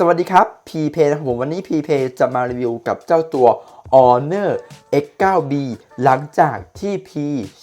สวัสดีครับ p p นะครับผมวันนี้ p p จะมารีวิวกับเจ้าตัว Honor X9B หลังจากที่ P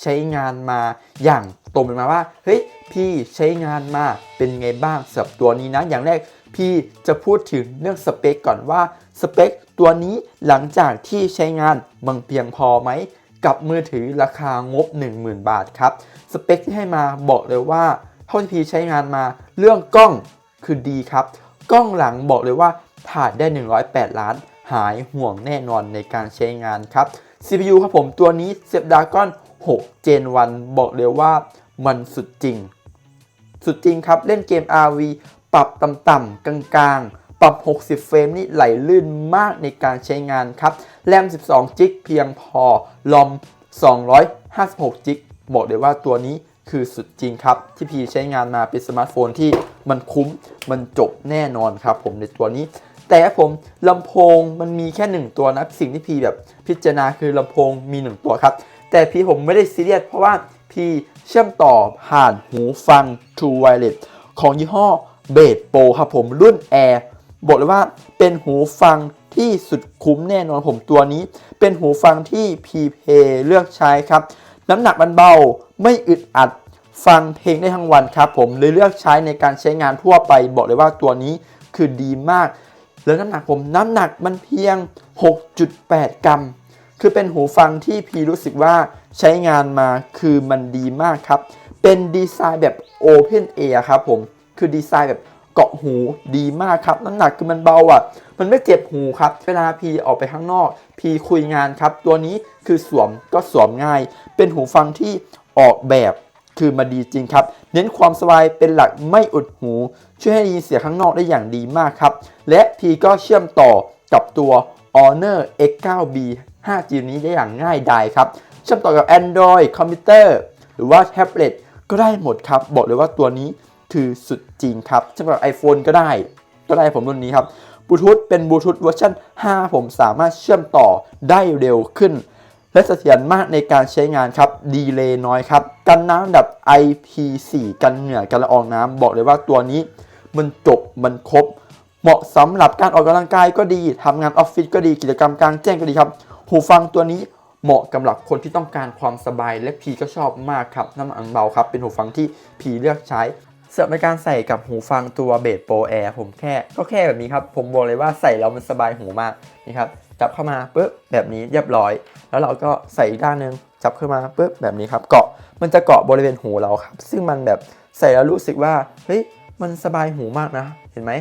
ใช้งานมาอย่างตรงไปมาว่า เฮ้ยพี่ใช้งานมาเป็นไงบ้างสำหรับตัวนี้นะ อย่างแรกพี่จะพูดถึงเรื่องสเปคก่อนว่าสเปคตัวนี้หลังจากที่ใช้งานมันเพียงพอไหม กับมือถือราคางบ 10,000 บาทครับ สเปคที่ให้มาบอกเลยว่าเท่าที่พี่ใช้งานมาเรื่องกล้องคือดีครับ กล้องหลังบอกเลยว่าถ่ายได้ 108 ล้าน หายห่วงแน่นอนในการใช้งานครับ CPU ครับผมตัวนี้ Snapdragon 6 Gen 1 บอกเลยว่ามันสุดจริง สุดจริงครับ เล่นเกม RV ปรับต่ำๆกลางๆ ปรับ 60 เฟรมนี่ไหลลื่นมากในการใช้งานครับ แรม 12จิกเพียงพอ ลอม 256จิกบอกเลยว่าตัวนี้ คือสุดจริงครับ ที่พีใช้งานมาเป็นสมาร์ทโฟนที่มันคุ้มมันจบแน่นอนครับ ผมในตัวนี้ แต่ผมลำโพงมันมีแค่หนึ่งตัวนะสิ่งที่พีแบบพิจารณาคือลำโพงมีหนึ่งตัวครับ แต่พีผมไม่ได้ซีเรียสเพราะว่าพีเชื่อมต่อผ่านหูฟัง True Wireless ของยี่ห้อเบสโปครับผมรุ่น Air บอกเลยว่าเป็นหูฟังที่สุดคุ้มแน่นอนผมตัวนี้ เป็นหูฟังที่พีเพเลือกใช้ครับ น้ำหนักมันเบา ไม่อึดอัด ฟังเพลงได้ทั้งวันครับผมเลยเลือกใช้ในการใช้งานทั่วไป บอกเลยว่าตัวนี้คือดีมาก แล้วน้ำหนักผมน้ำหนักมันเพียง 6.8 กรัม คือเป็นหูฟังที่พีรู้สึกว่าใช้งานมาคือมันดีมากครับ เป็นดีไซน์แบบ Open Air ครับผม คือดีไซน์แบบ เกาะหูดีมากครับน้ำหนักคือมันเบาอะ มันไม่เจ็บหูครับ เวลาพีออกไปข้างนอก พีคุยงานครับ ตัวนี้คือสวมก็สวมง่าย เป็นหูฟังที่ออกแบบคือมาดีจริงครับ เน้นความสบายเป็นหลักไม่อุดหู ช่วยให้ยินเสียงข้างนอกได้อย่างดีมากครับ และพีก็เชื่อมต่อกับตัว Honor X9B 5G นี้ได้อย่างง่ายดายครับ เชื่อมต่อกับ Android คอมพิวเตอร์ หรือว่าแท็บเล็ตก็ได้หมดครับ บอกเลยว่าตัวนี้ คือสุดจริงครับเชื่อมกับ iPhone ก็ได้ ก็ได้ผมรุ่นนี้ครับบลูทูธเป็นบลูทูธเวอร์ชัน5 ผมสามารถเชื่อมต่อได้เร็วขึ้น และเสถียรมากในการใช้งานครับ ดีเลย์น้อยครับ กันน้ำดับ IP4 กันเหงื่อกันละอองน้ำบอกเลยว่าตัวนี้ มันจบมันครบ เหมาะสำหรับการออกกำลังกายก็ดีทำงานออฟฟิศก็ดีกิจกรรมกลางแจ้งก็ดีครับ หูฟังตัวนี้เหมาะสำหรับคนที่ต้องการความสบายและพีก็ชอบมากครับน้ำหนักเบาครับ เป็นหูฟังที่พีเลือกใช้ สำหรับในการใส่กับหูฟังตัวเบสโปรแอร์ผมแค่ก็แค่แบบนี้ครับ ผมบอกเลยว่าใส่แล้วมันสบายหูมากนี่ครับจับเข้ามาปุ๊บแบบนี้เรียบร้อย แล้วเราก็ใส่อีกด้านหนึ่งจับขึ้นมาปุ๊บแบบนี้ครับเกาะมันจะเกาะบริเวณหูเราครับ ซึ่งมันแบบใส่แล้วรู้สึกว่าเฮ้ยมันสบายหูมากนะ เห็นไหม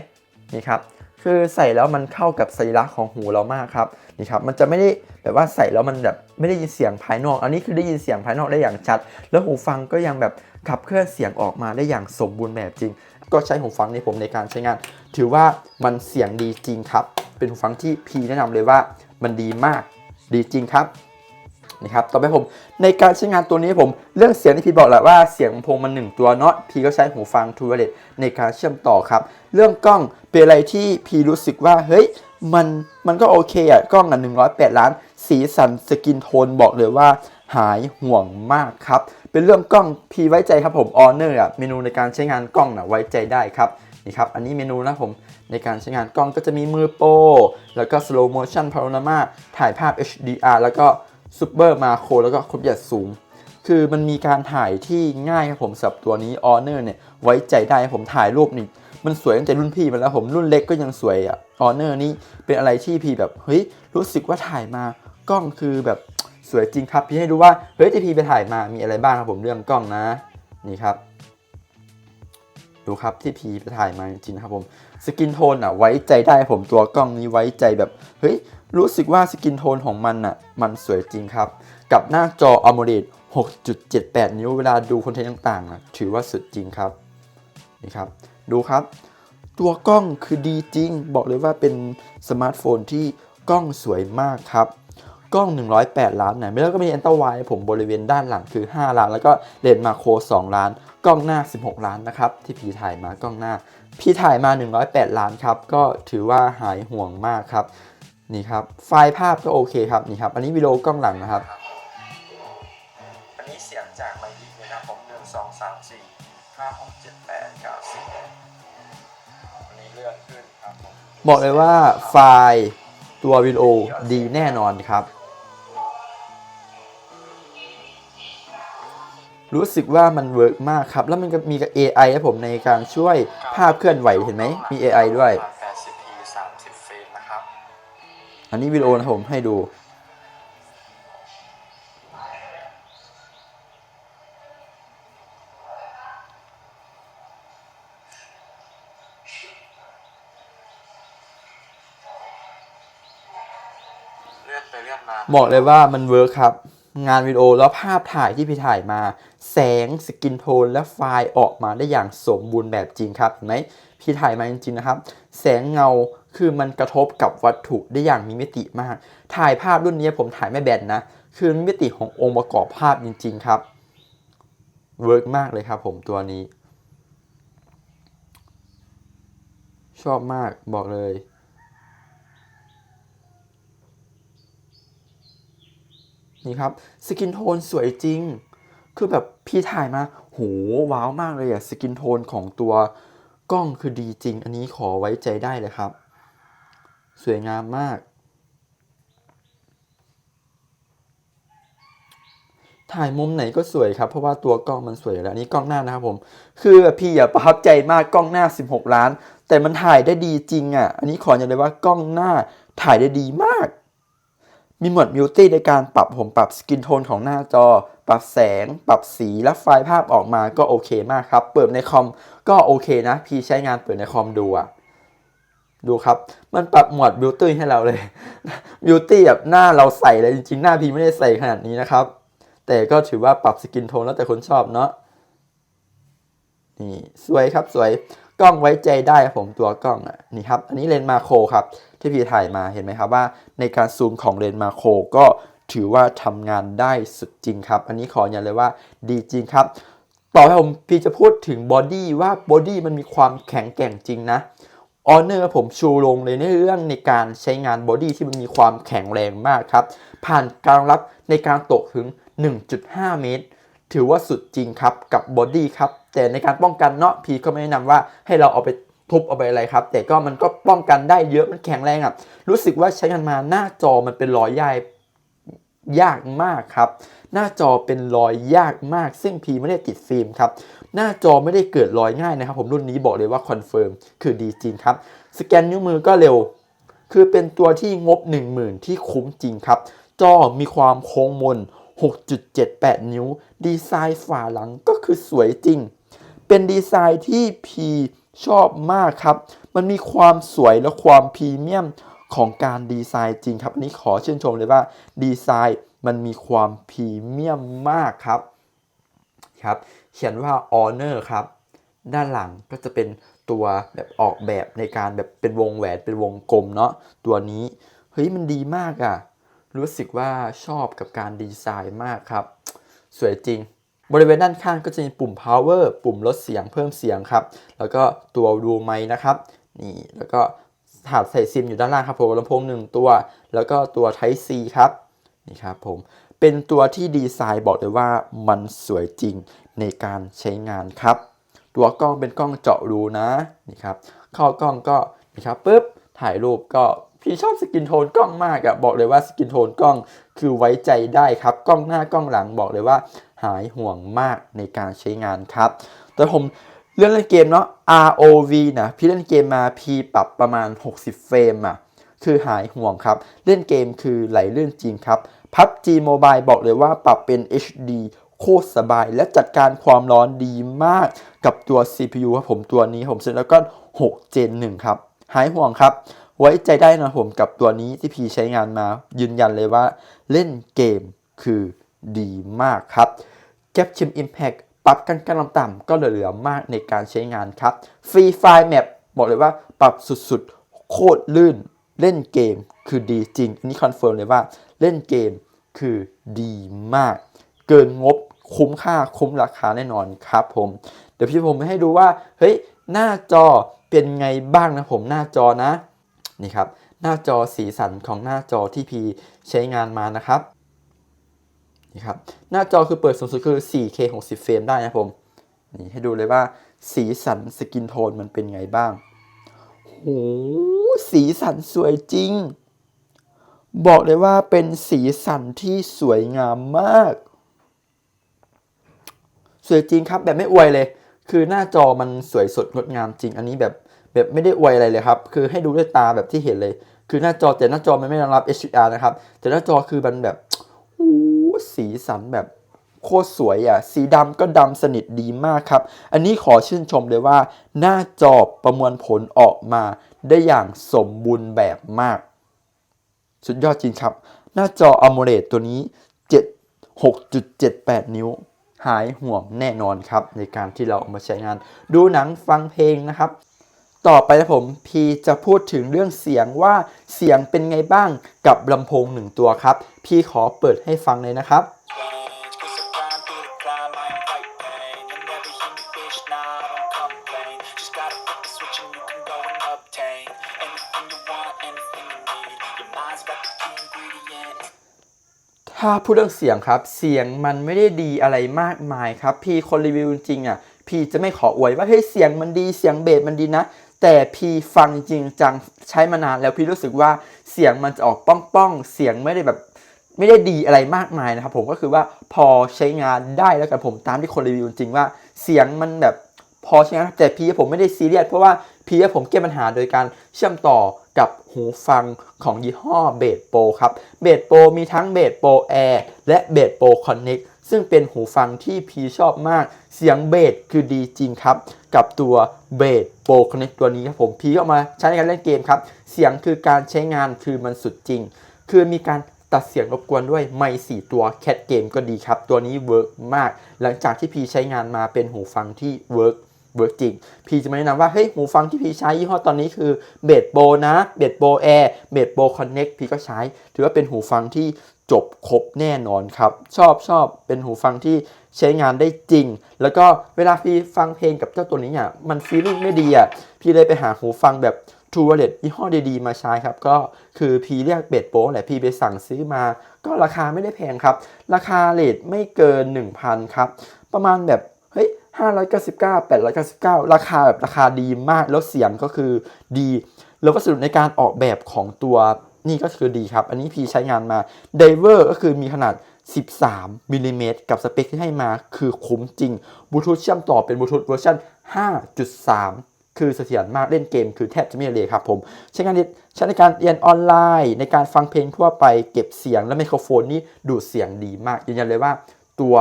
นี่ครับคือใส่แล้วมันเข้ากับสัญลักษณ์ของหูเรามากครับ นี่ครับมันจะไม่ได้แบบว่าใส่แล้วมันแบบไม่ได้ยินเสียงภายนอก อันนี้คือได้ยินเสียงภายนอกได้อย่างชัด แล้วหูฟังก็ยังแบบขับเคลื่อนเสียงออกมาได้อย่างสมบูรณ์แบบจริง ก็ใช้หูฟังในผมในการใช้งาน ถือว่ามันเสียงดีจริงครับ เป็นหูฟังที่พีแนะนำเลยว่ามันดีมากดีจริงครับนี่ครับต่อไปผมในการใช้งานตัวนี้ผมเรื่องเสียงที่พี่บอกแหละว่าเสียงลำโพงมันหนึ่งตัวเนาะพี่ก็ใช้หูฟัง True Wireless ในการเชื่อมต่อครับ เรื่องกล้องเป็นอะไรที่พี่รู้สึกว่าเฮ้ย มันมันก็โอเคอะกล้องอะ108 ล้าน สีสันสกินโทนบอกเลยว่าหายห่วงมากครับ เป็นเรื่องกล้องพีไว้ใจครับผม Honor อะเมนูในการใช้งานกล้องนะไว้ใจได้ครับนี่ครับ อันนี้เมนูนะผมในการใช้งานกล้องก็จะมีมือโปรแล้วก็ slow motion panorama ถ่ายภาพ HDR แล้วก็ซูเปอร์มาโครแล้วก็ครบยัดสูง คือมันมีการถ่ายที่ง่ายครับผมสับตัวนี้ Honor เนี่ยไว้ใจได้ผมถ่ายรูปนี่ มันสวยตั้งแต่รุ่นพี่มาแล้วผมรุ่นเล็กก็ยังสวยอะ Honor นี่เป็นอะไรที่พี่แบบเฮ้ยรู้สึกว่าถ่ายมากล้องคือแบบสวยจริงครับพี่ให้ดูว่าเฮ้ยที่พี่ไปถ่ายมามีอะไรบ้างครับผมเรื่องกล้องนะ นี่ครับ ดูครับที่พีไปถ่ายมาจริงครับผมสกินโทนอะไว้ใจได้ผมตัวกล้องนี้ไว้ใจแบบเฮ้ยรู้สึกว่าสกินโทนของมันอะมันสวยจริงครับ กับหน้าจอ AMOLED 6.78 นิ้วเวลาดูคอนเทนต์ต่างๆอะถือว่าสุดจริงครับนี่ครับ ดูครับ ตัวกล้องคือดีจริง บอกเลยว่าเป็นสมาร์ทโฟนที่กล้องสวยมากครับ กล้อง 108 ล้านนะแล้วก็มีแอนต้าไวผมบริเวณด้านหลังคือ 5 ล้าน แล้วก็เลนส์มาโคร 2 ล้าน กล้องหน้า 16 ล้านนะครับ ที่พี่ถ่ายมากล้องหน้า พี่ถ่ายมา 108 ล้านครับ ก็ถือว่าหายห่วงมากครับ นี่ครับ ไฟล์ภาพก็โอเคครับ นี่ครับ อันนี้วิดีโอกล้องหลังนะครับ บอันนี้เลื่อนขึ้นครับผมบอกเลยว่าไฟล์ตัววิดีโอดีแน่นอนครับ รู้สึกว่ามันเวิร์กมากครับ แล้วมันก็มีกับ AI ให้ผมในการช่วยภาพเคลื่อนไหวเห็นไหม มี AI ด้วย 80p 30เฟรมนะครับอันนี้วิดีโอนะครับผมให้ดู เลื่อนไปเลื่อนมา บอกเลยว่ามันเวิร์คครับ งานวิดีโอแล้วภาพถ่ายที่พี่ถ่ายมา แสงสกินโทนและไฟล์ออกมาได้อย่างสมบูรณ์แบบจริงครับเห็นไหมพี่ถ่ายมาจริงๆนะครับ แสงเงาคือมันกระทบกับวัตถุได้อย่างมีมิติมาก ถ่ายภาพรุ่นนี้ผมถ่ายไม่แบนนะ คือมิติขององค์ประกอบภาพจริง ๆ ครับ เวิร์กมากเลยครับผมตัวนี้ ชอบมากบอกเลย นี่ครับสกินโทนสวยจริง คือแบบพี่ถ่ายมาโหว้าวมากเลยอะสกินโทนของตัวกล้องคือดีจริง อันนี้ขอไว้ใจได้เลยครับ สวยงามมาก ถ่ายมุมไหนก็สวยครับ เพราะว่าตัวกล้องมันสวยแล้วอันนี้กล้องหน้านะครับผม คือพี่อย่าประทับใจมากกล้องหน้า 16 ล้าน แต่มันถ่ายได้ดีจริงอะ อันนี้ขออย่างเลยว่ากล้องหน้าถ่ายได้ดีมาก มีหมดมิวตี้ในการปรับผมปรับสกินโทนของหน้าจอ ปรับแสง ปรับสี และไฟล์ภาพออกมาก็โอเคมากครับ เปิดในคอมก็โอเคนะ พี่ใช้งานเปิดในคอมดูอะดูครับ มันปรับหมดบิวตี้ให้เราเลยบิวตี้แบบหน้าเราใส่เลยจริงๆ หน้าพี่ไม่ได้ใส่ขนาดนี้นะครับ แต่ก็ถือว่าปรับสกินโทนแล้วแต่คนชอบเนาะ นี่สวยครับสวย กล้องไว้ใจได้ผมตัวกล้องอะนี่ครับ อันนี้เลนส์มาโครครับ ที่พี่ถ่ายมาเห็นไหมครับว่า ในการซูมของเลนส์มาโครก็ถือว่าทำงานได้สุดจริงครับ อันนี้ขออย่าเลยว่าดีจริงครับ ต่อไปผมพี่จะพูดถึงบอดี้ว่าบอดี้มันมีความแข็งแกร่งจริงนะออเนอร์ผมชูลงเลยในเรื่องในการใช้งานบอดี้ที่มันมีความแข็งแรงมากครับ ผ่านการรับในการตกถึง 1.5 เมตร ถือว่าสุดจริงครับกับบอดี้ครับ แต่ในการป้องกันเนาะพีก็ไม่แนะนำว่าให้เราเอาไปทุบเอาไปอะไรครับ แต่ก็มันก็ป้องกันได้เยอะมันแข็งแรงอะรู้สึกว่าใช้กันมาหน้าจอมันเป็นรอยย่ายยากมากครับ หน้าจอเป็นรอยยากมาก ซึ่งพีไม่ได้ติดฟิล์มครับ หน้าจอไม่ได้เกิดรอยง่ายนะครับ ผมรุ่นนี้บอกเลยว่าคอนเฟิร์มคือดีจริงครับ สแกนนิ้วมือก็เร็ว คือเป็นตัวที่งบ 10,000 ที่คุ้มจริงครับ จอมีความโค้งมน 6.78 นิ้ว ดีไซน์ฝาหลังก็คือสวยจริง เป็นดีไซน์ที่พีชอบมากครับ มันมีความสวยและความพรีเมียมของการดีไซน์จริงครับอันนี้ขอเชื่นชมเลยว่าดีไซน์มันมีความพรีเมียมมากครับครับ เขียนว่า Honor ครับ ด้านหลังก็จะเป็นตัวแบบออกแบบในการแบบเป็นวงแหวนเป็นวงกลมเนาะตัวนี้เฮ้ยมันดีมากอะ่ะ รู้สึกว่าชอบกับการดีไซน์มากครับ สวยจริง บริเวณด้านข้างก็จะมีปุ่ม power ปุ่มลดเสียงเพิ่มเสียงครับ แล้วก็ตัวดูไมค์นะครับ นี่ แล้วก็ถาดใส่ซิมอยู่ด้านล่างครับผมลำโพงหนึ่งตัว แล้วก็ตัว Type C ครับ นี่ครับผม เป็นตัวที่ดีไซน์บอกเลยว่ามันสวยจริงในการใช้งานครับ ตัวกล้องเป็นกล้องเจาะรูนะ นี่ครับ เข้ากล้องก็นี่ครับปุ๊บ ถ่ายรูปก็พี่ชอบสกินโทนกล้องมากอะบอกเลยว่าสกินโทนกล้องคือไว้ใจได้ครับ กล้องหน้ากล้องหลังบอกเลยว่า หายห่วงมากในการใช้งานครับ แต่ผมเรื่องเล่นเกมเนาะ ROV นะพี่เล่นเกมมาพี่ปรับประมาณ 60 เฟรมอะคือหายห่วงครับ เล่นเกมคือไหลเลื่อนจริงครับ PUBG Mobile บอกเลยว่าปรับเป็น HD โคตรสบายและจัดการความร้อนดีมากกับตัว CPU ครับผมตัวนี้ผม Snapdragon 6 Gen 1 ครับ หายห่วงครับ ไว้ใจได้นะผมกับตัวนี้ที่พีใช้งานมา ยืนยันเลยว่าเล่นเกมคือ ดีมากครับแคปชิม Impact ปรับกันกันลำต่ำก็เหลือๆมากในการใช้งานครับฟรีไฟล์แมปบอกเลยว่าปรับสุดๆ โคตรลื่นเล่นเกมคือดีจริง อันนี้คอนเฟิร์มเลยว่าเล่นเกมคือดีมาก เกินงบคุ้มค่าคุ้มราคาแน่นอนครับผม เดี๋ยวพี่ผมให้ดูว่า เฮ้ย หน้าจอเป็นไงบ้างนะผมหน้าจอนะ นี่ครับ หน้าจอสีสันของหน้าจอที่พีใช้งานมานะครับ นี่ครับหน้าจอคือเปิดสูงสุดคือ 4K 60 เฟรมได้นะผมนี่ให้ดูเลยว่าสีสันสกินโทนมันเป็นไงบ้างโหสีสันสวยจริง บอกเลยว่าเป็นสีสันที่สวยงามมาก สวยจริงครับแบบไม่อวยเลย คือหน้าจอมันสวยสดงดงามจริง อันนี้แบบแบบไม่ได้อวยอะไรเลยครับ คือให้ดูด้วยตาแบบที่เห็นเลย คือหน้าจอแต่หน้าจอมันไม่รองรับ HDR นะครับ แต่หน้าจอคือมันแบบ สีสันแบบโคตรสวยอะ สีดำก็ดำสนิทดีมากครับ อันนี้ขอชื่นชมเลยว่า หน้าจอประมวลผลออกมาได้อย่างสมบูรณ์แบบมาก สุดยอดจริงครับ หน้าจอ AMOLED ตัวนี้ 7 6.78 นิ้ว หายห่วงแน่นอนครับ ในการที่เราเอามาใช้งาน ดูหนังฟังเพลงนะครับ ต่อไปนะผมพีจะพูดถึงเรื่องเสียงว่าเสียงเป็นไงบ้างกับลำโพงหนึ่งตัวครับ พี่ขอเปิดให้ฟังเลยนะครับถ้าพูดเรื่องเสียงครับ เสียงมันไม่ได้ดีอะไรมากมายครับ พี่คนรีวิวจริงอะ พี่จะไม่ขออวยว่าเฮ้ยเสียงมันดีเสียงเบสมันดีนะ แต่พี่ฟังจริงจังใช้มานานแล้วพี่รู้สึกว่าเสียงมันจะออกป้องป้องๆ เสียงไม่ได้แบบไม่ได้ดีอะไรมากมายนะครับผมก็คือว่าพอใช้งานได้แล้วกันผมตามที่คนรีวิวจริงว่าเสียงมันแบบพอใช้งานแต่พี่ผมไม่ได้ซีเรียสเพราะว่าพี่ผมแก้ปัญหาโดยการเชื่อมต่อกับหูฟังของยี่ห้อเบสโปรครับเบสโปรมีทั้งเบสโปรแอร์และเบสโปรคอนเน็ก ซึ่งเป็นหูฟังที่พีชอบมาก เสียงเบสคือดีจริงครับ กับตัวเบสโปคอนเน็กตัวนี้ครับผมพีก็เอามาใช้ในการเล่นเกมครับ เสียงคือการใช้งานคือมันสุดจริง คือมีการตัดเสียงรบกวนด้วยไมค์สี่ตัวแคทเกมก็ดีครับ ตัวนี้เวิร์กมาก หลังจากที่พีใช้งานมาเป็นหูฟังที่เวิร์กเวิร์กจริง พีจะมาแนะนำว่า เฮ้ย หูฟังที่พีใช้ยี่ห้อตอนนี้คือเบสโบนะ เบสโบแอร์ เบสโบคอนเน็กพีก็ใช้ ถือว่าเป็นหูฟังที่ จบครบแน่นอนครับ ชอบชอบเป็นหูฟังที่ใช้งานได้จริง แล้วก็เวลาพี่ฟังเพลงกับเจ้าตัวนี้อะมันฟีลลิ่งไม่ดีอะพี่เลยไปหาหูฟังแบบ True Wireless ยี่ห้อดีๆ มาใช้ครับ ก็คือพี่เรียกเบสโป้แหละพี่ไปสั่งซื้อมา ก็ราคาไม่ได้แพงครับ ราคาเลทไม่เกิน 1,000 ครับ ประมาณแบบเฮ้ย599 899 ราคาแบบราคาดีมากแล้วเสียงก็คือดี แล้ววัสดุในการออกแบบของตัว นี่ก็คือดีครับ อันนี้พีใช้งานมาไดเวอร์ก็คือมีขนาด 13มิลลิเมตรกับสเปคที่ให้มาคือคุ้มจริงบลูทูธเชื่อมต่อเป็นบลูทูธเวอร์ชัน5.3คือเสถียรมากเล่นเกมคือแทบจะไม่เลยครับผม ใช้งานใช้ในการเรียนออนไลน์ ในการฟังเพลงทั่วไปเก็บเสียงและไมโครโฟนนี่ดูดเสียงดีมากยืนยันเลยว่าตัว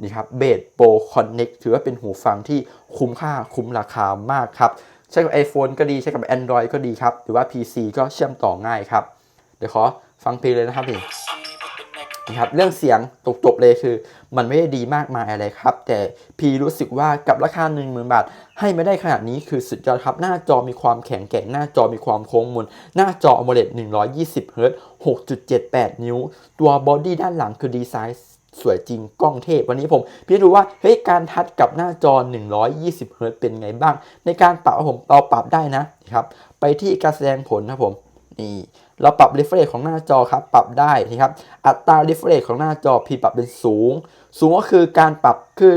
นี่ครับเบสโปรคอนเน็กถือว่าเป็นหูฟังที่คุ้มค่าคุ้มราคามากครับ ใช้กับ iPhone ก็ดีใช้กับ Android ก็ดีครับ หรือว่า PC ก็เชื่อมต่อง่ายครับ ดี๋ยวขอฟังเพลงเลยนะครับพี่นะครับเรื่องเสียงตกๆเลยคือ มันไม่ได้ดีมากมายอะไรครับ แต่พีรู้สึกว่ากับราคา 1 0,000 บาท ให้ไม่ได้ขนาดนี้คือสุดยอดครับ หน้าจอมีความแข็งแกร่งหน้าจอมีความโค้งมนหน้าจอ AMOLED 120 Hz 6.78 นิ้ว ตัวบอดี้ด้านหลังคือดีไซน์สวยจริงกล้องเทพ วันนี้ผมพี่ดูว่าเฮ้ยการทัดกับหน้าจอ 120 Hz เป็นไงบ้าง ในการปรับผมเราปรับได้นะครับ ไปที่การแสดงผลนะครับผมนี่ เราปรับ refresh ของหน้าจอครับ ปรับได้นะครับ อัตรา refresh ของหน้าจอพี่ปรับเป็นสูง สูงก็คือการปรับคือ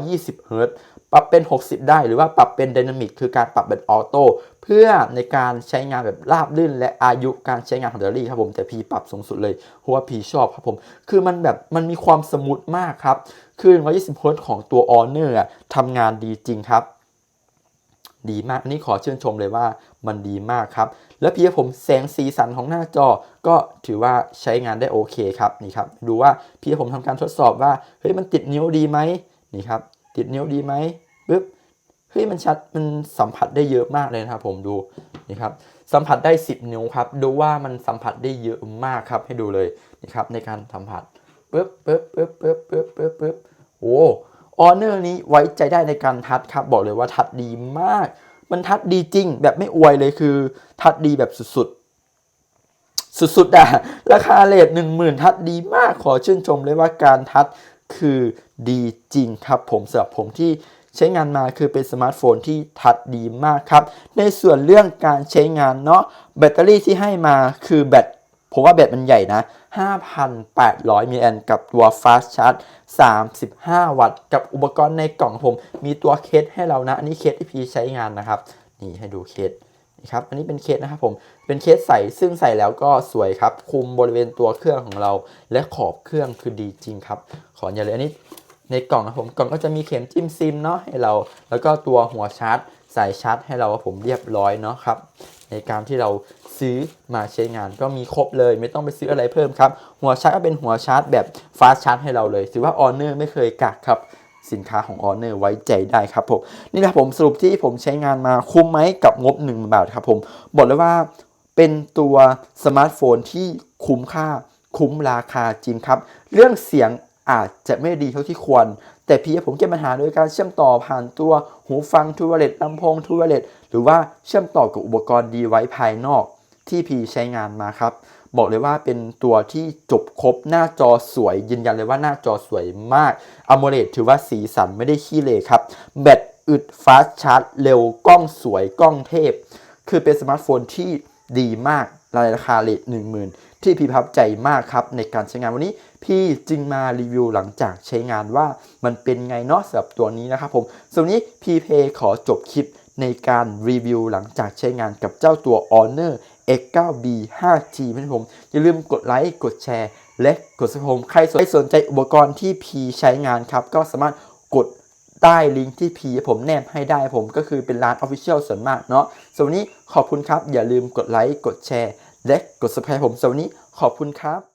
120 Hz ปรับเป็น 60 ได้หรือว่าปรับเป็น Dynamic คือการปรับเป็นออโต้เพื่อในการใช้งานแบบราบรื่น และอายุการใช้งานของแบตเตอรี่ครับผมแต่พี่ปรับสูงสุดเลยเพราะว่าพี่ชอบครับผม คือมันแบบมันมีความสมูทมากครับ คือ120 Hz ของตัว Honor อะทำงานดีจริงครับ ดีมากอันนี้ขอชื่นชมเลยว่า มันดีมากครับ แล้วพี่ผมแสงสีสันของหน้าจอก็ถือว่าใช้งานได้โอเคครับนี่ครับดูว่าพี่ผมทำการทดสอบว่าเฮ้ยมันติดนิ้วดีไหมนี่ครับติดนิ้วดีไหมปึ๊บเฮ้ยมันชัดมันสัมผัสได้เยอะมากเลยนะครับผมดูนี่ครับสัมผัสได้ 10 นิ้วครับ ดูว่ามันสัมผัสได้เยอะมากครับ ให้ดูเลยนี่ครับในการสัมผัสปึ๊บปึ๊บปึ๊บปึ๊บปึ๊บปึ๊บปึ๊บโอ้ออเนอร์นี้ไว้ใจได้ในการทัดครับ บอกเลยว่าทัดดีมาก มันทัดดีจริง แบบไม่อวยเลยคือ ทัดดีแบบสุดๆ สุดๆอะราคาเลทหนึ่งหมื่นทัดดีมากขอชื่นชมเลยว่าการทัดคือดีจริงครับผมสำหรับผมที่ใช้งานมาคือเป็นสมาร์ทโฟนที่ทัดดีมากครับ ในส่วนเรื่องการใช้งานเนาะแบตเตอรี่ที่ให้มาคือแบตผมว่าแบตมันใหญ่นะ 5,800มิลลิแอมป์กับตัว Fast Charge 35 วัตต์ กับอุปกรณ์ในกล่องผม มีตัวเคสให้เรานะ อันนี้เคสที่พีใช้งานนะครับ นี่ให้ดูเคสนี่ครับ อันนี้เป็นเคสนะครับผม เป็นเคสใส่ซึ่งใส่แล้วก็สวยครับ คุมบริเวณตัวเครื่องของเรา และขอบเครื่องคือดีจริงครับ ขออย่าเลยอันนี้ในกล่องนะผม กล่องก็จะมีเข็มจิ้มซิมเนาะให้เรา แล้วก็ตัวหัวชาร์จสายชาร์จให้เราผมเรียบร้อยเนาะครับ ในการที่เราซื้อมาใช้งานก็มีครบเลยไม่ต้องไปซื้ออะไรเพิ่มครับ หัวชาร์จก็เป็นหัวชาร์จแบบฟาสชาร์จให้เราเลยถือว่า Honor ไม่เคยกักครับสินค้าของ Honor ไว้ใจได้ครับผมนี่นะครับผมสรุปที่ผมใช้งานมาคุ้มไหมกับงบ1บาทครับผมบอกเลยว่าเป็นตัวสมาร์ทโฟนที่คุ้มค่าคุ้มราคาจริงครับ เรื่องเสียงอาจจะไม่ดีเท่าที่ควร แต่เพียงผมแก้ปัญหาโดยการเชื่อมต่อผ่านตัวหูฟังทูวเลตลำโพงทูวเลตหรือว่าเชื่อมต่อกับอุปกรณ์ดีไว้ภายนอกที่พีใช้งานมาครับ บอกเลยว่าเป็นตัวที่จบครบหน้าจอสวย ยืนยันเลยว่าหน้าจอสวยมากอ m o l e d ถือว่าสีสันไม่ได้ขี้เหร่ครับ แบตอึดฟาสชาร์จเร็วกล้องสวยกล้องเทพ คือเป็นสมาร์ทโฟนที่ดีมากราคาเลท ที่พี่พับใจมากครับในการใช้งานวันนี้ พี่จึงมารีวิวหลังจากใช้งานว่ามันเป็นไงเนาะสำหรับตัวนี้นะครับผมส่วนนี้พีเพขอจบคลิปในการรีวิวหลังจากใช้งานกับเจ้าตัว Honor X9B 5G นะครับผม อย่าลืมกดไลค์ กดแชร์ และกดสมัครใครสนใจอุปกรณ์ที่พีใช้งานครับ ก็สามารถกดใต้ลิงก์ที่พีผมแนบให้ได้ผมก็คือเป็นร้าน Official ส่วนมากเนาะสำหรับวันนี้ขอบคุณครับ อย่าลืมกดไลค์ กดแชร์ และกด subscribe ผมสำหรับวันนี้ขอบคุณครับ